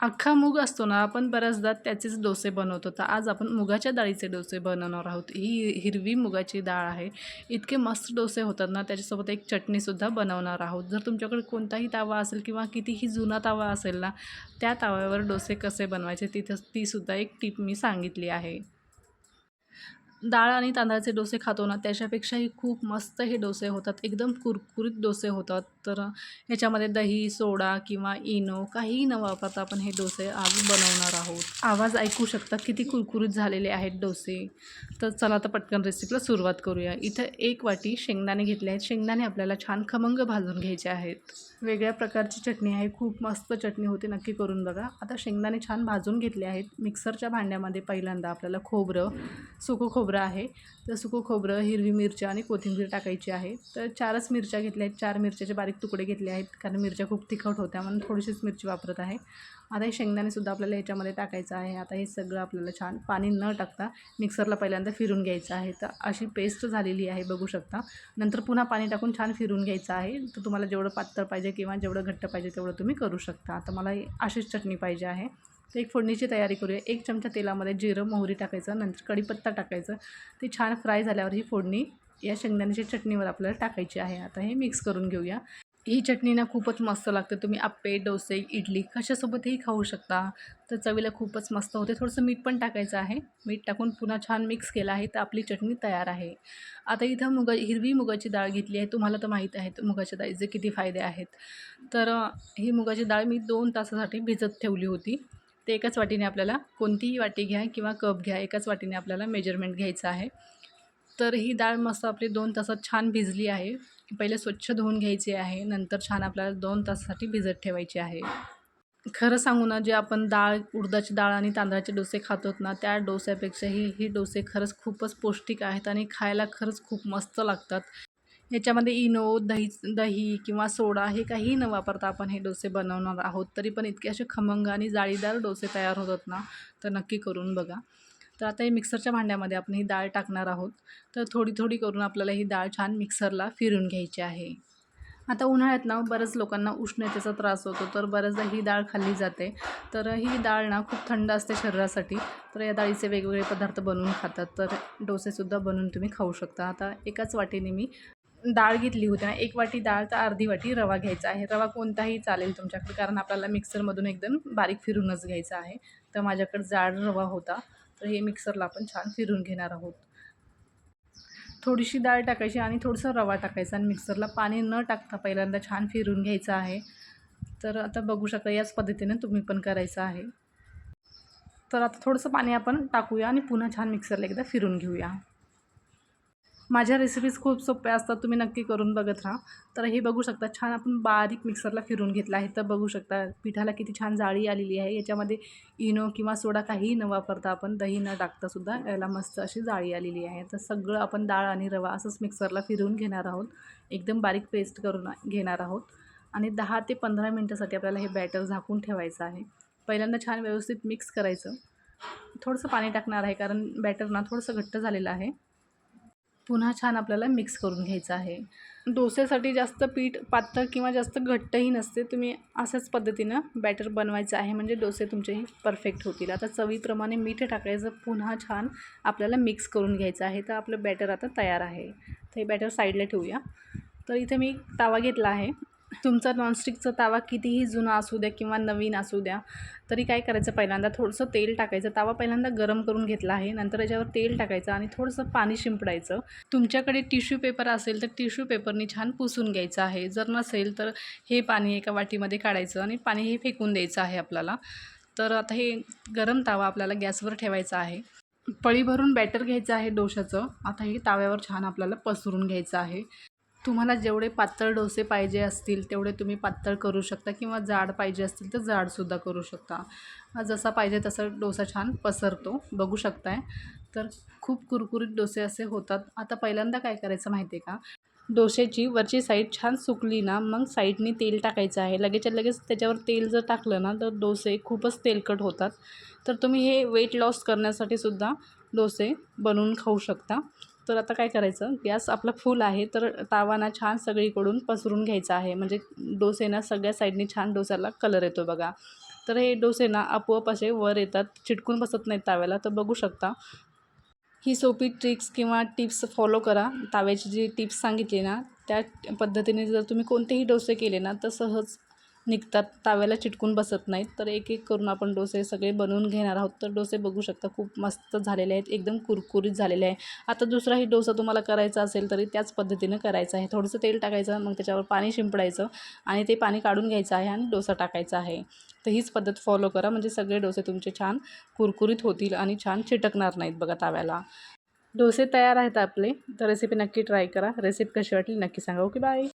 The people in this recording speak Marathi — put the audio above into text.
अख्खा मूग असतो ना आपण बऱ्याचदा त्याचेच डोसे बनवतो. तर आज आपण मुगाच्या डाळीचे डोसे बनवणार आहोत. ही हिरवी मुगाची डाळ आहे. इतके मस्त डोसे होतात ना त्याच्यासोबत एक चटणीसुद्धा बनवणार आहोत. जर तुमच्याकडे कोणताही तावा असेल किंवा कितीही जुना तावा असेल ना त्या ताव्यावर डोसे कसे बनवायचे तिथं तीसुद्धा एक टिप मी सांगितली आहे. डाळ आणि तांदळाचे डोसे खातो ना त्याच्यापेक्षाही खूप मस्त हे डोसे होतात. एकदम कुरकुरीत डोसे होतात. तर ह्याच्यामध्ये दही सोडा किंवा इनो काहीही न वापरता आपण हे डोसे आज बनवणार आहोत. आवाज ऐकू शकता किती कुरकुरीत झालेले आहेत डोसे. तर चला आता पटकन रेसिपीला सुरुवात करूया. इथं एक वाटी शेंगदाणे घेतले आहेत. शेंगदाणे आपल्याला छान खमंग भाजून घ्यायचे आहेत. वेगळ्या प्रकारची चटणी आहे. खूप मस्त चटणी होते. नक्की करून बघा. आता शेंगदाणे छान भाजून घेतले आहेत. मिक्सरच्या भांड्यामध्ये पहिल्यांदा आपल्याला खोबरं सुकं खोबरं खोबरं आहे. तर सुकं खोबरं हिरवी मिरच्या आणि कोथिंबीर टाकायची आहे. तर चारच मिरच्या घेतल्या आहेत. चार मिरच्याचे बारीक तुकडे घेतले आहेत. कारण मिरच्या खूप तिखट होत्या म्हणून थोडीशीच मिरची वापरत आहे. आता हे शेंगदाणेसुद्धा आपल्याला ह्याच्यामध्ये टाकायचं आहे. आता हे सगळं आपल्याला छान पाणी न टाकता मिक्सरला पहिल्यांदा फिरून घ्यायचं आहे. तर अशी पेस्ट झालेली आहे. बघू शकता. नंतर पुन्हा पाणी टाकून छान फिरून घ्यायचं आहे. तर तुम्हाला जेवढं पातळ पाहिजे किंवा जेवढं घट्ट पाहिजे तेवढं तुम्ही करू शकता. आता मला अशीच चटणी पाहिजे आहे. तर एक फोडणीची तयारी करूया. एक चमचा तेलामध्ये जिरं मोहरी टाकायचं नंतर कढीपत्ता टाकायचं. ते छान फ्राय झाल्यावर ही फोडणी या शेंगदाण्याच्या चटणीवर आपल्याला टाकायची आहे. आता हे मिक्स करून घेऊया. ही चटणी ना खूपच मस्त लागते. तुम्ही आप्पे डोसे इडली कशासोबतही खाऊ शकता. तर चवीला खूपच मस्त होते. थोडंसं मीठ पण टाकायचं आहे. मीठ टाकून पुन्हा छान मिक्स केलं आहे. तर आपली चटणी तयार आहे. आता इथं मुगा हिरवी मुगाची डाळ घेतली आहे. तुम्हाला तर माहीत आहे मुगाच्या डाळीचे किती फायदे आहेत. तर ही मुगाची डाळ मी दोन तासासाठी भिजत ठेवली होती. ते एकाच वाटीने आपल्याला कोणतीही वाटी घ्या किंवा कप घ्या एकाच वाटीने आपल्याला मेजरमेंट घ्यायचं आहे. तर ही डाळ मस्त आपली दोन तासात छान भिजली आहे. पहिले स्वच्छ धुवून घ्यायची आहे नंतर छान आपल्याला दोन तासासाठी भिजत ठेवायची आहे. खरं सांगू ना जे आपण डाळ उडदाची डाळ आणि तांदळाचे डोसे खातोत ना त्या डोस्यापेक्षाही ही डोसे खरंच खूपच पौष्टिक आहेत आणि खायला खरंच खूप मस्त लागतात. याच्यामध्ये इनो दही दही किंवा सोडा हे काहीही न वापरता आपण हे डोसे बनवणार आहोत. तरी पण इतके असे खमंग आणि जाळीदार डोसे तयार होतात ना तर नक्की करून बघा. तर आता हे मिक्सरच्या भांड्यामध्ये आपण ही डाळ टाकणार आहोत. तर थोडी थोडी करून आपल्याला ही डाळ छान मिक्सरला फिरून घ्यायची आहे. आता उन्हाळ्यात ना बऱ्याच लोकांना उष्णतेचा त्रास होतो तर बऱ्याचदा ही डाळ खाल्ली जाते. तर ही डाळ ना खूप थंड असते शरीरासाठी तर या डाळीचे वेगवेगळे पदार्थ बनवून खातात तर डोसेसुद्धा बनवून तुम्ही खाऊ शकता. आता एकाच वाटीने मी डाळ घेतली होती ना एक वाटी डाळ तर अर्धी वाटी रवा घ्यायचा आहे. रवा कोणताही चालेल तुमच्याकडे कारण आपल्याला मिक्सरमधून एकदम बारीक फिरूनच घ्यायचा आहे. तर माझ्याकडे जाड रवा होता. तर हे मिक्सरला आपण छान फिरून घेणार आहोत. थोडीशी डाळ टाकायची आणि थोडंसं रवा टाकायचा आणि मिक्सरला पाणी न टाकता पहिल्यांदा छान फिरून घ्यायचं आहे. तर आता बघू शकता याच पद्धतीने तुम्ही पण करायचं आहे. तर आता थोडंसं पाणी आपण टाकूया आणि पुन्हा छान मिक्सरला एकदा फिरून घेऊया. माझ्या रेसिपीज खूप सोप्या असतात तुम्ही नक्की करून बघत राहा. तर हे बघू शकता छान आपण बारीक मिक्सरला फिरून घेतलं आहे. तर बघू शकता पिठाला किती छान जाळी आलेली आहे. याच्यामध्ये इनो किंवा सोडा काहीही न वापरता आपण दही न टाकतासुद्धा याला मस्त अशी जाळी आलेली आहे. तर सगळं आपण डाळ आणि रवा असंच मिक्सरला फिरून घेणार आहोत. एकदम बारीक पेस्ट करून घेणार आहोत. आणि दहा ते पंधरा मिनटासाठी आपल्याला हे बॅटर झाकून ठेवायचं आहे. पहिल्यांदा छान व्यवस्थित मिक्स करायचं. थोडंसं पाणी टाकणार आहे कारण बॅटर ना थोडंसं घट्ट झालेलं आहे. पुन्हा छान आपल्याला मिक्स करून घ्यायचं आहे. डोस्यासाठी जास्त पीठ पातळ किंवा जास्त घट्टही नसते. तुम्ही अशाच पद्धतीनं बॅटर बनवायचं आहे. म्हणजे डोसे तुमचेही परफेक्ट होतील. आता चवीप्रमाणे मीठ टाकायचं. पुन्हा छान आपल्याला मिक्स करून घ्यायचं आहे. तर आपलं बॅटर आता तयार आहे. तर हे बॅटर साईडला ठेवूया. तर इथे मी तावा घेतला आहे. तुमचा नॉनस्टिकचा तवा कितीही जुना असू द्या किंवा नवीन असू द्या तरी काय करायचं पहिल्यांदा? थोडंसं तेल टाकायचं. तावा पहिल्यांदा गरम करून घेतला आहे. नंतर याच्यावर तेल टाकायचं आणि थोडंसं पाणी शिंपडायचं. तुमच्याकडे टिश्यू पेपर असेल तर टिश्यू पेपरनी छान पुसून घ्यायचं आहे. जर नसेल तर हे पाणी एका वाटीमध्ये काढायचं आणि पाणी हे फेकून द्यायचं आहे आपल्याला. तर आता हे गरम तावा आपल्याला गॅसवर ठेवायचा आहे. पळी भरून बॅटर घ्यायचं आहे डोशाचं आता हे ताव्यावर छान आपल्याला पसरून घ्यायचं आहे. तुम्हाला जेवढे पातळ डोसे पाहिजे असतील तेवढे तुम्ही पातळ करू शकता किंवा जाड पाहिजे असतील तर जाडसुद्धा करू शकता. जसा पाहिजे तसा डोसा छान पसरतो. बघू शकताय. तर खूप कुरकुरीत डोसे असे होतात. आता पहिल्यांदा काय करायचं माहिती आहे का? डोसेची वरची साईड छान सुकली ना मग साईडनी तेल टाकायचं आहे. लगेचच्या लगेच त्याच्यावर तेल जर टाकलं ना तर डोसे खूपच तेलकट होतात. तर तुम्ही हे वेट लॉस करण्यासाठी सुद्धा डोसे बनवून खाऊ शकता. तर आता काय करायचं? गॅस आपला फुल आहे तर तावाना छान सगळीकडून पसरून घ्यायचा आहे. म्हणजे डोसेना सगळ्या साईडनी छान डोसाला कलर येतो बघा. तर हे डोसे ना आपोआप असे वर येतात चिटकून बसत नाहीत ताव्याला. तर बघू शकता. ही सोपी ट्रिक्स किंवा टिप्स फॉलो करा. ताव्याची जी टिप्स सांगितली ना त्या पद्धतीने जर तुम्ही कोणतेही डोसे केले ना तर सहज निघतात ताव्याला चिटकून बसत नाहीत. तर एक एक करून आपण डोसे सगळे बनवून घेणार आहोत. तर डोसे बघू शकता खूप मस्त झालेले आहेत. एकदम कुरकुरीत झालेले आहे. आता दुसराही डोसा तुम्हाला करायचा असेल तरी त्याच पद्धतीनं करायचं आहे. थोडंसं तेल टाकायचं मग त्याच्यावर पाणी शिंपडायचं आणि ते पाणी काढून घ्यायचं आहे आणि डोसा टाकायचा आहे. तर हीच पद्धत फॉलो करा. म्हणजे सगळे डोसे तुमचे छान कुरकुरीत होतील आणि छान चिटकणार नाहीत बघा ताव्याला. डोसे तयार आहेत आपले. तर रेसिपी नक्की ट्राय करा. रेसिपी कशी वाटली नक्की सांगा. Okay bye